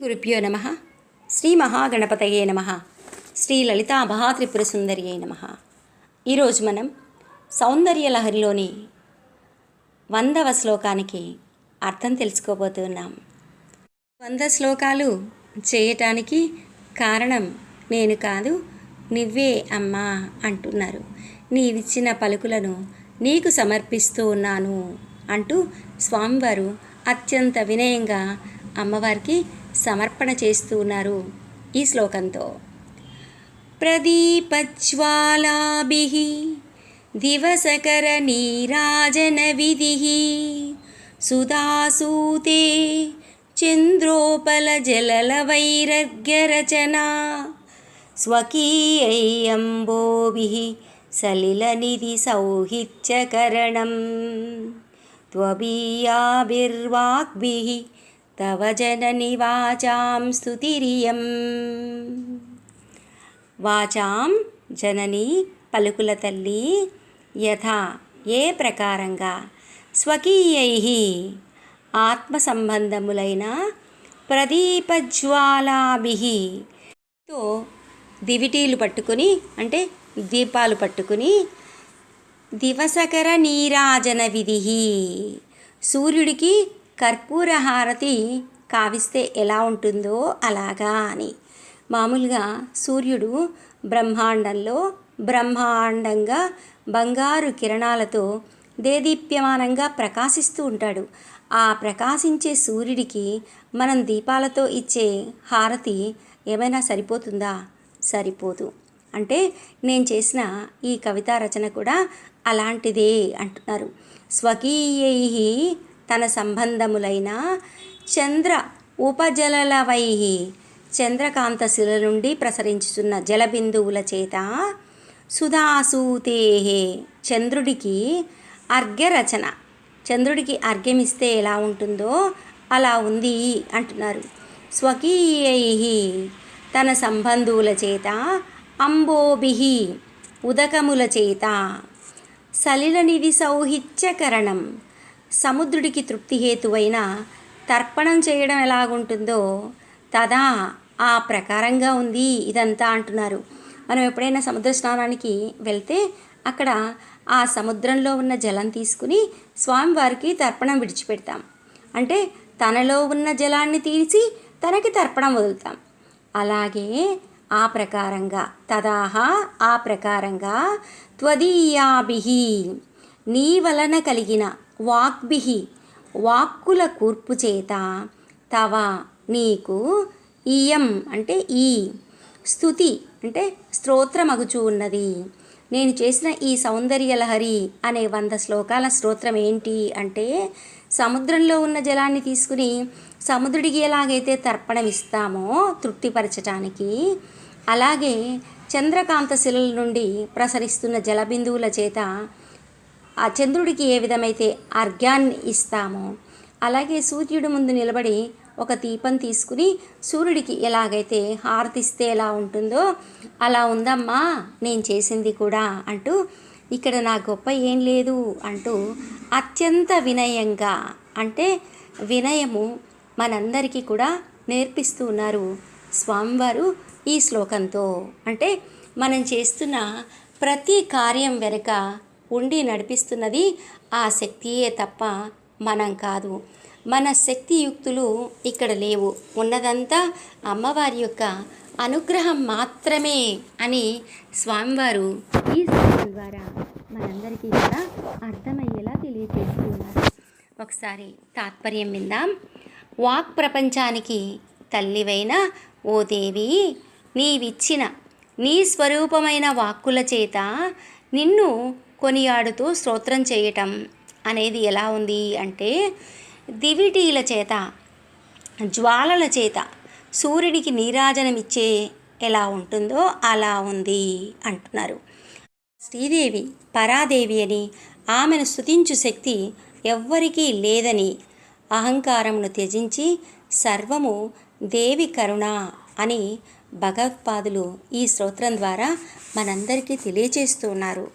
గురుభ్యో నమ శ్రీ మహాగణపతయే నమ శ్రీ లలితా మహాత్రిపుర సుందరియే నమ ఈరోజు మనం సౌందర్య లహరిలోని వందవ శ్లోకానికి అర్థం తెలుసుకోబోతున్నాం. వంద శ్లోకాలు చేయటానికి కారణం నేను కాదు నువ్వే అమ్మా అంటున్నారు. నీవిచ్చిన పలుకులను నీకు సమర్పిస్తూ ఉన్నాను అంటూ స్వామివారు అత్యంత వినయంగా అమ్మవారికి సమర్పణ చేస్తూ ఉన్నారు ఈ శ్లోకంతో. ప్రదీపజ్వాలాభి దివసకర నీరాజన విధి సుధాసూతే చంద్రోపల జలలవైరర్గరచనా స్వకీయంబోభి సలిలనిధి సౌహిత్యకరణం త్వబీయాభిర్వాగ్భి तव जननि वाचां स्तुतिरियम् వాచాం జనని పలుకుల తల్లి యథా ఏ ప్రకారంగా స్వకీయై ఆత్మ సంబంధములైన ప్రదీపజ్వాలాభి తో దివిటీలు పట్టుకుని అంటే దీపాలు పట్టుకుని దివసకర నీరాజన విధి సూర్యుడికి కర్పూర హారతి కావిస్తే ఎలా ఉంటుందో అలాగా అని. మామూలుగా సూర్యుడు బ్రహ్మాండంలో బ్రహ్మాండంగా బంగారు కిరణాలతో దేదీప్యమానంగా ప్రకాశిస్తూ ఉంటాడు. ఆ ప్రకాశించే సూర్యుడికి మనం దీపాలతో ఇచ్చే హారతి ఏమైనా సరిపోతుందా? సరిపోదు. అంటే నేను చేసిన ఈ కవితా రచన కూడా అలాంటిదే అంటున్నారు. స్వకీయై తన సంబంధములైన చంద్ర ఉపజలలవై చంద్రకాంత శిల నుండి ప్రసరించుతున్న జలబిందువుల చేత సుధాసూతే చంద్రుడికి అర్ఘ్యరచన. చంద్రుడికి అర్ఘ్యమిస్తే ఎలా ఉంటుందో అలా ఉంది అంటున్నారు. స్వకీయై తన సంబంధువుల చేత అంబోభి ఉదకముల చేత సలిలనిధి సౌహిత్యకరణం సముద్రుడికి తృప్తి హేతువైన తర్పణం చేయడం ఎలాగుంటుందో తదా ఆ ప్రకారంగా ఉంది ఇదంతా అంటున్నారు. మనం ఎప్పుడైనా సముద్ర స్నానానికి వెళ్తే అక్కడ ఆ సముద్రంలో ఉన్న జలం తీసుకుని స్వామివారికి తర్పణం విడిచిపెడతాం. అంటే తనలో ఉన్న జలాన్ని తీర్చి తనకి తర్పణం వదులుతాం. అలాగే ఆ ప్రకారంగా తదాహ ఆ ప్రకారంగా త్వదీయాభి నీ వలన కలిగిన వాగ్భి వాక్కుల కూర్పు చేత తవ నీకు ఇయం అంటే ఈ స్థుతి అంటే స్తోత్రమగుచూ ఉన్నది. నేను చేసిన ఈ సౌందర్యలహరి అనే వంద శ్లోకాల స్తోత్రం ఏంటి అంటే సముద్రంలో ఉన్న జలాన్ని తీసుకుని సముద్రుడికి ఎలాగైతే తర్పణం ఇస్తామో తృప్తిపరచటానికి అలాగే చంద్రకాంత శిలల నుండి ప్రసరిస్తున్న జలబిందువుల చేత ఆ చంద్రుడికి ఏ విధమైతే అర్ఘ్యాన్ని ఇస్తామో అలాగే సూర్యుడి ముందు నిలబడి ఒక దీపం తీసుకుని సూర్యుడికి ఎలాగైతే హారతిస్తే ఎలా ఉంటుందో అలా ఉందమ్మా నేను చేసింది కూడా అంటూ ఇక్కడ నా గొప్ప ఏం లేదు అంటూ అత్యంత వినయంగా అంటే వినయము మనందరికీ కూడా నేర్పిస్తూ ఉన్నారు స్వామివారు ఈ శ్లోకంతో. అంటే మనం చేస్తున్న ప్రతి కార్యం వెనుక ఉండి నడిపిస్తున్నది ఆ శక్తియే తప్ప మనం కాదు. మన శక్తియుక్తులు ఇక్కడ లేవు. ఉన్నదంతా అమ్మవారి యొక్క అనుగ్రహం మాత్రమే అని స్వామివారు ఈ శ్లోకం ద్వారా మనందరికీ కూడా అర్థమయ్యేలా తెలియజేస్తున్నారు ఒకసారి తాత్పర్యం విందాం. వాక్ ప్రపంచానికి తల్లివైన ఓ దేవి నీవిచ్చిన నీ స్వరూపమైన వాక్కుల చేత నిన్ను కొనియాడుతూ స్తోత్రం చేయటం అనేది ఎలా ఉంది అంటే దివిటీల చేత జ్వాలల చేత సూర్యుడికి నీరాజనమిచ్చే ఎలా ఉంటుందో అలా ఉంది అంటున్నారు. శ్రీదేవి పరాదేవి అని ఆమెను స్థుతించు శక్తి ఎవ్వరికీ లేదని అహంకారమును త్యజించి సర్వము దేవి కరుణ అని భగవత్పాదులు ఈ స్తోత్రం ద్వారా మనందరికీ తెలియచేస్తున్నారు.